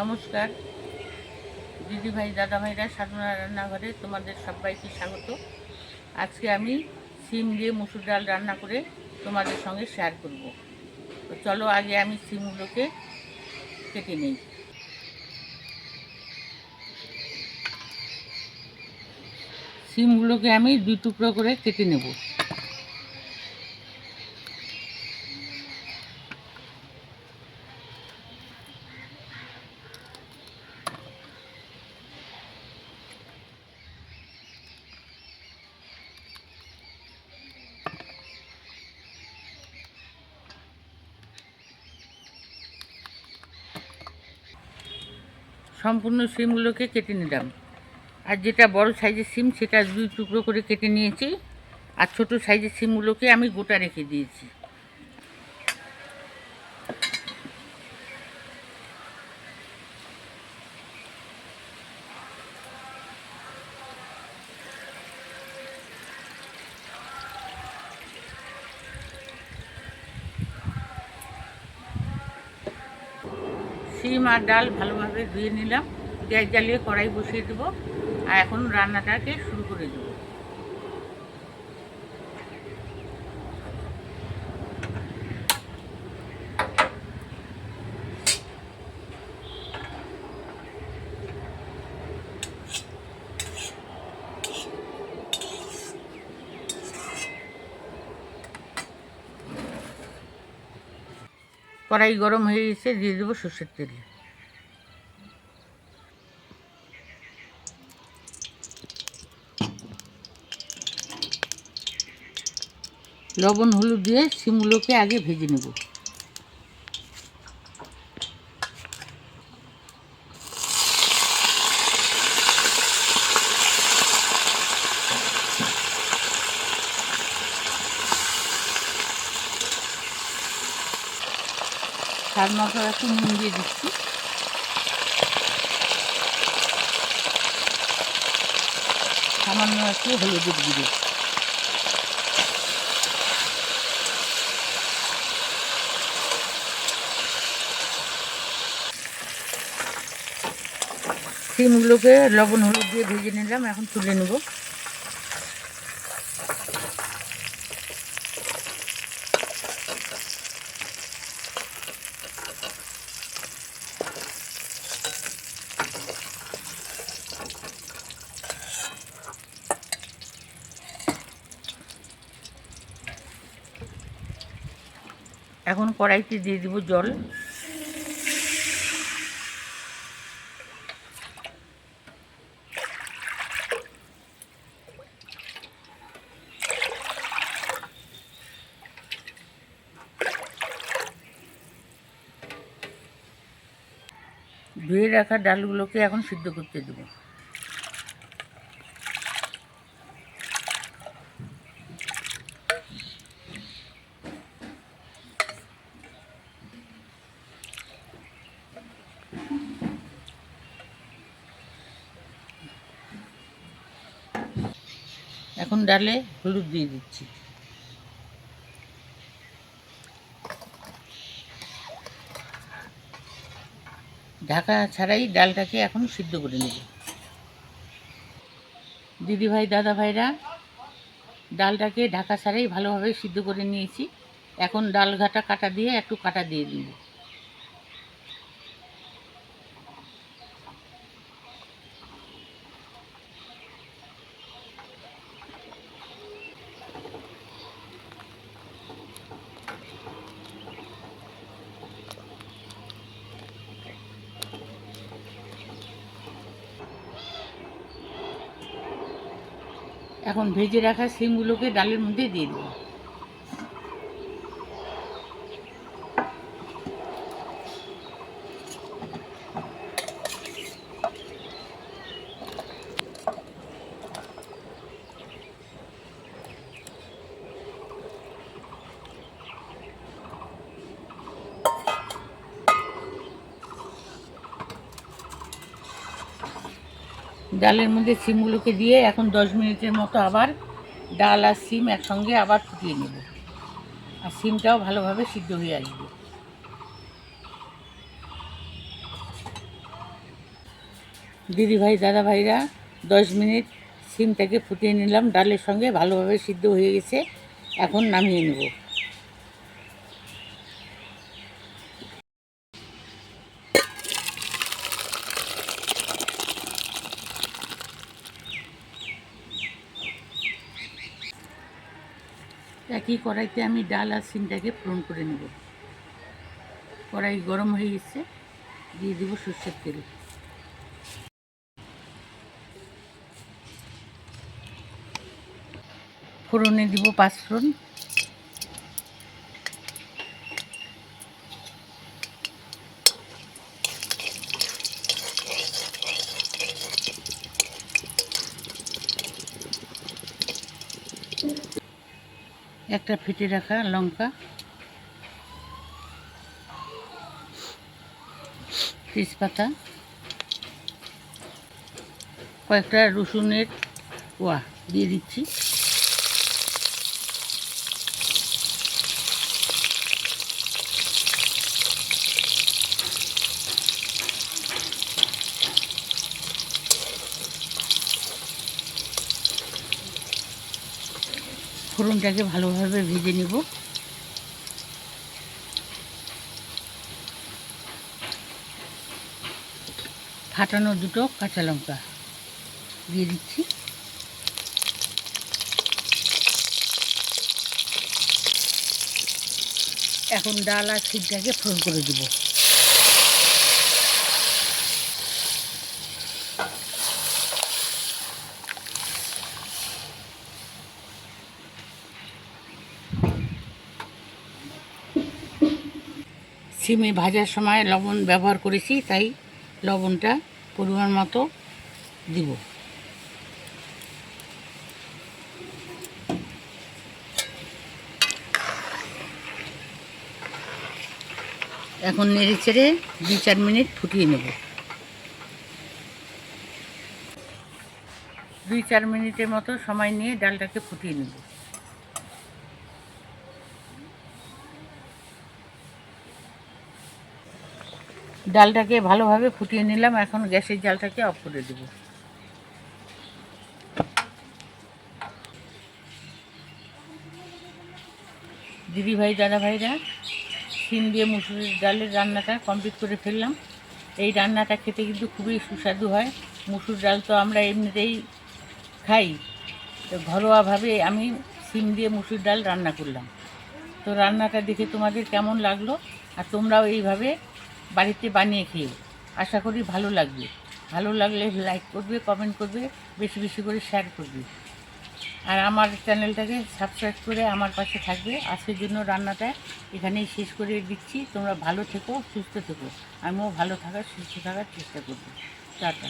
নমস্কার। দিদি ভাই, দাদা ভাইরা, সাধনা রান্নাঘরে তোমাদের সবাইকে স্বাগত। আজকে আমি সিম দিয়ে মুসুর ডাল রান্না করে তোমাদের সঙ্গে শেয়ার করব। তো চলো আগে আমি সিমগুলোকে কেটে নিই। সিমগুলোকে আমি দুই টুকরো করে কেটে নেব। সম্পূর্ণ সিমগুলোকে কেটে নিলাম। আর যেটা বড় সাইজের সিম, সেটা দুই টুকরো করে কেটে নিয়েছি। আর ছোটো সাইজের সিমগুলোকে আমি গোটা রেখে দিয়েছি। সিম আর ডাল ভালোভাবে ধুয়ে নিলাম। গ্যাস জ্বালিয়ে কড়াই বসিয়ে দেবো। আর এখন রান্নাটাকে শুরু করে দেবো। কড়াই গরম হয়ে গেছে দিয়ে দেবো সর্ষের তেল। লবণ, হলুদ দিয়ে শিমগুলোকে আগে ভেজে নেব। স্বাদ মশলা একটু নুন দিয়ে দিচ্ছি। সামান্য একটু হলুদের গুঁড়ো সিমগুলোকে লবণ হলুদ দিয়ে ভেজে নিলাম, এখন তুলে নেব। এখন কড়াইতে দিয়ে দিব জল। ধুয়ে রাখা ডালগুলোকে এখন সিদ্ধ করতে দেবো। এখন ডালে হলুদ দিয়ে দিচ্ছি। ঢাকা ছাড়াই ডালটাকে এখন সিদ্ধ করে নেব। দিদি ভাই দাদা ভাইরা ডালটাকে ঢাকা ছাড়াই ভালোভাবে সিদ্ধ করে নিয়েছি। এখন ডাল ঘাটা কাটা দিয়ে একটু কাটা দিয়ে দিব। এখন ভেজে রাখা সিমগুলোকে ডালের মধ্যে দিয়ে দেবো। ডালের মধ্যে সিমগুলোকে দিয়ে এখন দশ মিনিটের মতো আবার ডাল আর সিম একসঙ্গে আবার ফুটিয়ে নেব। আর সিমটাও ভালোভাবে সিদ্ধ হয়ে আসবে। দিদিভাই দাদা ভাইরা, দশ মিনিট সিমটাকে ফুটিয়ে নিলাম। ডালের সঙ্গে ভালোভাবে সিদ্ধ হয়ে গেছে। এখন নামিয়ে নেব। একই কড়াইতে আমি ডাল আর সিমটাকে পূরণ করে নেব। কড়াই গরম হয়ে গেছে, দিয়ে দেবো সর্ষের তেল। ফোড়নে দিব পাঁচ পাঁচফোড়ন। একটা ফিটে রাখা লঙ্কা। তেজপাতা। কয়েকটা রসুনের কোয়া দিয়ে দিচ্ছি। ফোড়নটাকে ভালোভাবে ভেজে নেব। ফাটানো দুটো কাঁচা লঙ্কা দিয়ে দিচ্ছি। এখন ডাল আর খিরটাকে ফোড়ন করে দেবো। সিমে ভাজার সময় লবণ ব্যবহার করেছি, তাই লবণটা পরিমাণ মতো দিব। এখন নেড়ে চেড়ে দুই চার মিনিট ফুটিয়ে নেব। দুই চার মিনিটের মতো সময় নিয়ে ডালটাকে ফুটিয়ে নেব। ডালটাকে ভালোভাবে ফুটিয়ে নিলাম। এখন গ্যাসের জালটাকে অফ করে দেব। দিদি ভাই, দাদা ভাইরা, সিম দিয়ে মুসুরির ডালের রান্নাটা কমপ্লিট করে ফেললাম। এই রান্নাটা খেতে কিন্তু খুবই সুস্বাদু হয়। মুসুর ডাল তো আমরা এমনিতেই খাই। তো ঘরোয়াভাবে আমি সিম দিয়ে মুসুর ডাল রান্না করলাম। তো রান্নাটা দেখে তোমাদের কেমন লাগল? আর তোমরাও এইভাবে বাড়িতে বানিয়ে খেয়ে। আশা করি ভালো লাগবে। ভালো লাগলে লাইক করবে কমেন্ট করবে, বেশি বেশি করে শেয়ার করবে। আর আমার চ্যানেলটাকে সাবস্ক্রাইব করে আমার পাশে থাকবে। আজকের জন্য রান্নাটা এখানেই শেষ করে দিচ্ছি। তোমরা ভালো থেকো, সুস্থ থেকো। আমিও ভালো থাকার, সুস্থ থাকার চেষ্টা করব। টাটা।